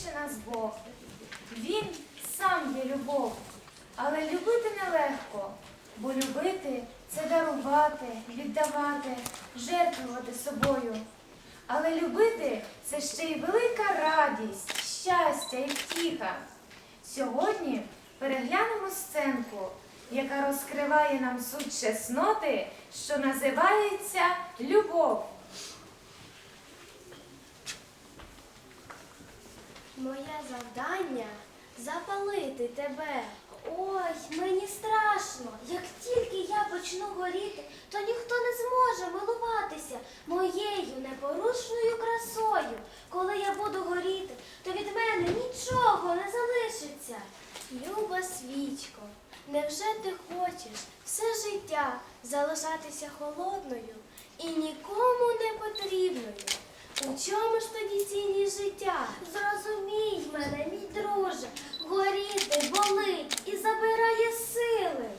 більше нас Бог. Він сам є любов. Але любити нелегко, бо любити це дарувати, віддавати, жертвувати собою. Але любити це ще й велика радість, щастя і втіха. Сьогодні переглянемо сценку, яка розкриває нам суть чесноти, що називається любов. Моє завдання запалити тебе. Ой, мені страшно. Як тільки я почну горіти, то ніхто не зможе милуватися моєю непорушною красою. Коли я буду горіти, то від мене нічого не залишиться. Люба свічко, невже ти хочеш все життя залишатися холодною і нікому не потрібною? У чому ж тоді цінність життя? Зрозумій мене, мій друже, горіти болить і забирає сили.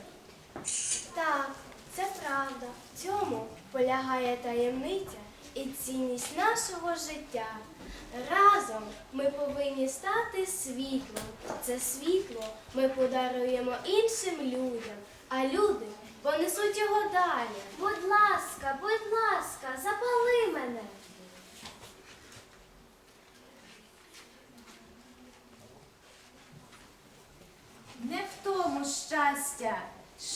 Так, це правда. В цьому полягає таємниця і цінність нашого життя. Разом ми повинні стати світлом. Це світло ми подаруємо іншим людям, а люди понесуть його далі. Будь ласка, будь ласка, запали мене. Не щастя,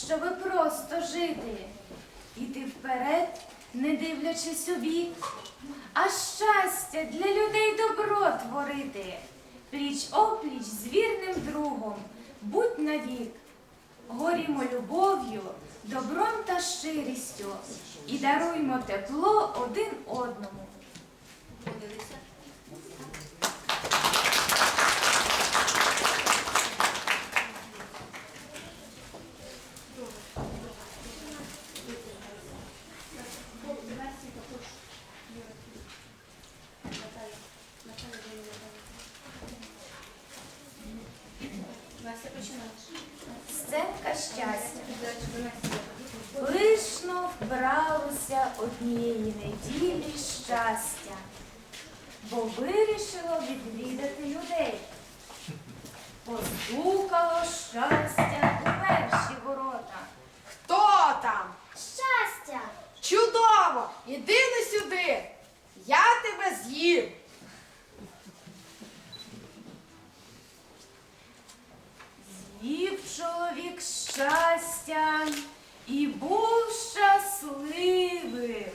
щоби просто жити, іти вперед, не дивлячись у бік, а щастя для людей добро творити, пліч опліч з вірним другом, будь навік. Горімо любов'ю, добром та щирістю і даруймо тепло один одному. Сценка однієї неділі щастя, бо вирішило відвідати людей. Постукало щастя у перші ворота. Хто там? Щастя! Чудово! Іди не сюди! Я тебе з'їм! З'їв чоловік щастя і був щасливий.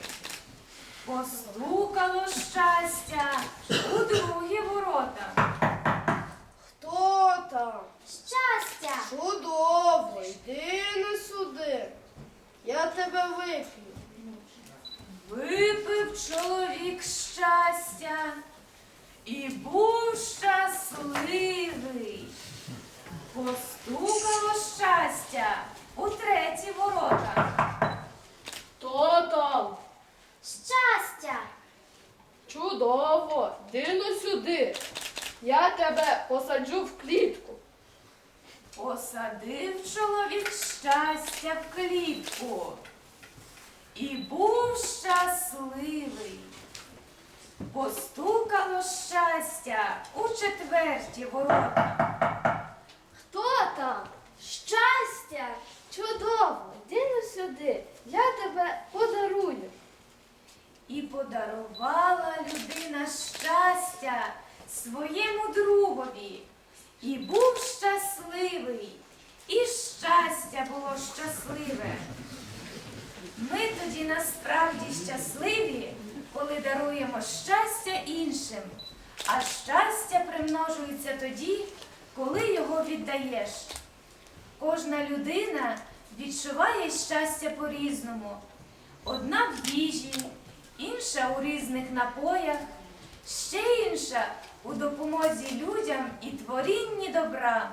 Постукало щастя у другі ворота. Хто там? Щастя! Чудово! Йди не сюди! Я тебе вип'ю. Випив чоловік щастя і був щасливий. Постукало щастя у треті ворота. Хто там? Чудово! Йди не сюди! Я тебе посаджу в клітку. Посадив чоловік щастя в клітку і був щасливий. Постукало щастя у четверті ворота. Хто там? Щастя! Чудово! Йди не сюди! Я тебе подарую. І подарувала людина щастя своєму другові. І був щасливий, і щастя було щасливе. Ми тоді насправді щасливі, коли даруємо щастя іншим, а щастя примножується тоді, коли його віддаєш. Кожна людина відчуває щастя по-різному. Одна в їжі, інша у різних напоях, ще інша у допомозі людям і творінні добра.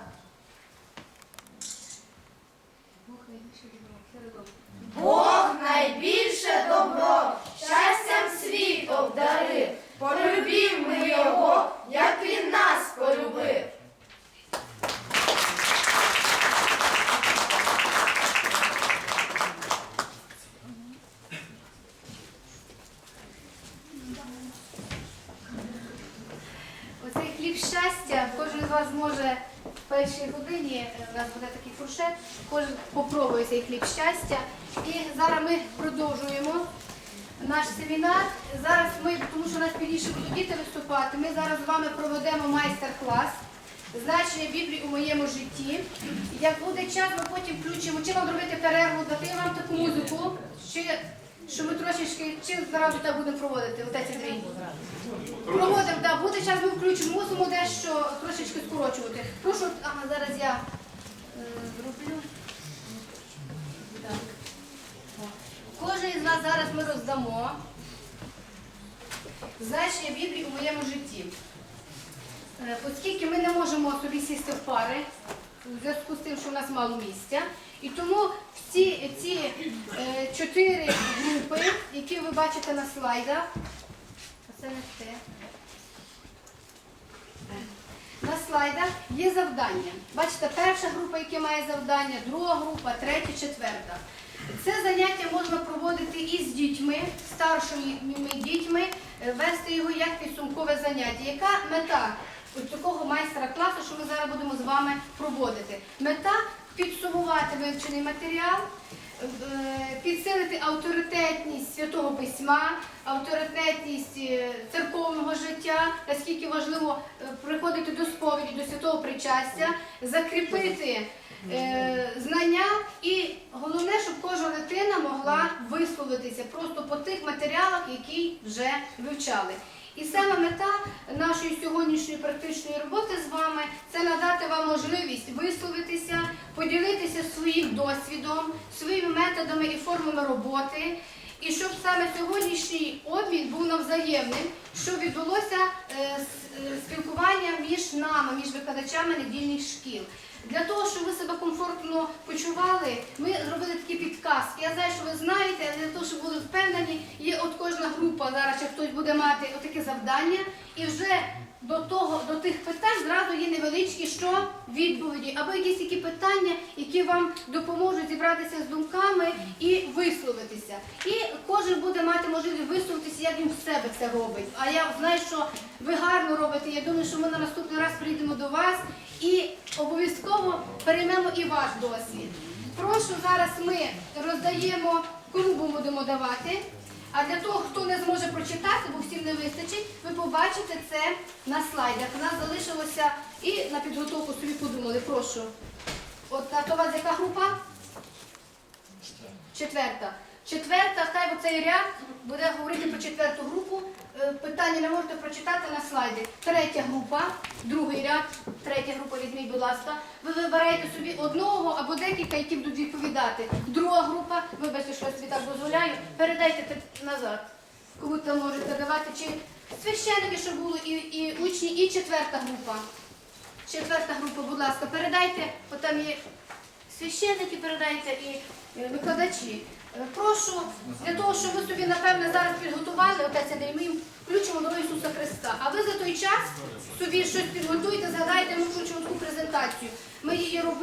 Бог найбільше добро, щастям світ обдарив. Полюбів ми його, як він нас полюбив. Оцей хліб щастя щастя. Кожен з вас зможе в першій годині, е, у нас буде такий фуршет, кожен попробує цей хліб щастя. І зараз ми продовжуємо наш семінар. Зараз ми, тому що у нас пізніше будуть діти виступати, ми зараз з вами проведемо майстер-клас. Значення Біблії у моєму житті. Як буде час, ми потім включимо, чи вам зробити перерву, дати вам таку музику, чи що ми трошечки, чи зразу так будемо проводити, отець Андрій? Проводимо, так, буде час, ми включимо, мусимо дещо трошечки скорочувати. Прошу, ага, зараз я е, зроблю. Так. Кожен із вас зараз ми роздамо значення Біблії у моєму житті. Е, Оскільки ми не можемо собі сісти в пари, у зв'язку з тим, що в нас мало місця. І тому всі ці е, чотири групи, які ви бачите на слайдах, а це не те. На слайдах є завдання. Бачите, перша група, яка має завдання, друга група, третя, четверта. Це заняття можна проводити і з дітьми, старшими дітьми, е, вести його як підсумкове заняття. Яка мета ось такого майстра-класу, що ми зараз будемо з вами проводити? Мета підсумувати вивчений матеріал, підсилити авторитетність святого письма, авторитетність е, церковного життя, наскільки важливо е, приходити до сповіді, до святого причастя, закріпити е, знання і головне, щоб кожна дитина могла висловитися просто по тих матеріалах, які вже вивчали. І саме мета нашої сьогоднішньої практичної роботи з вами це надати вам можливість висловитися, поділитися своїм досвідом, своїми методами і формами роботи. І щоб саме сьогоднішній обмін був навзаємним, щоб відбулося е, е, спілкування між нами, між викладачами недільних шкіл. Для того, щоб ви себе комфортно почували, ми зробили такі підказки. Я знаю, що ви знаєте, але для того, щоб були впевнені, є от кожна група зараз, чи хтось буде мати отаке завдання, і вже до того, до тих питань зразу є невеличкі що відповіді, або якісь такі питання, які вам допоможуть зібратися з думками і висловитися. І кожен буде мати можливість висловитися, як він в себе це робить. А я знаю, що ви гарно робите. Я думаю, що ми на наступний раз прийдемо до вас і обов'язково переймемо і ваш досвід. Прошу, зараз ми роздаємо, кому будемо давати. А для того, хто не зможе прочитати, бо всім не вистачить, ви побачите це на слайдах. У нас залишилося і на підготовку собі подумали. Прошу. От у вас яка група? Четверта. Четверта, хай оцей ряд буде говорити про четверту групу. Е, Питання не можете прочитати на слайді. Третя група, другий ряд, третя група, візьміть, будь ласка. Ви вибираєте собі одного або декілька, які будуть відповідати. Друга група, вибачте, що я собі так дозволяю, передайте назад. Кому там можете давати, чи священники, що були, і, і учні, і четверта група. Четверта група, будь ласка, передайте, от там є священники, передайте і е, викладачі. Е, Прошу, для того, щоб ви собі, напевне, зараз підготували, отець Андрій, включимо до Ісуса Христа. А ви за той час собі щось підготуйте, згадайте, включимо таку презентацію. Ми її робили.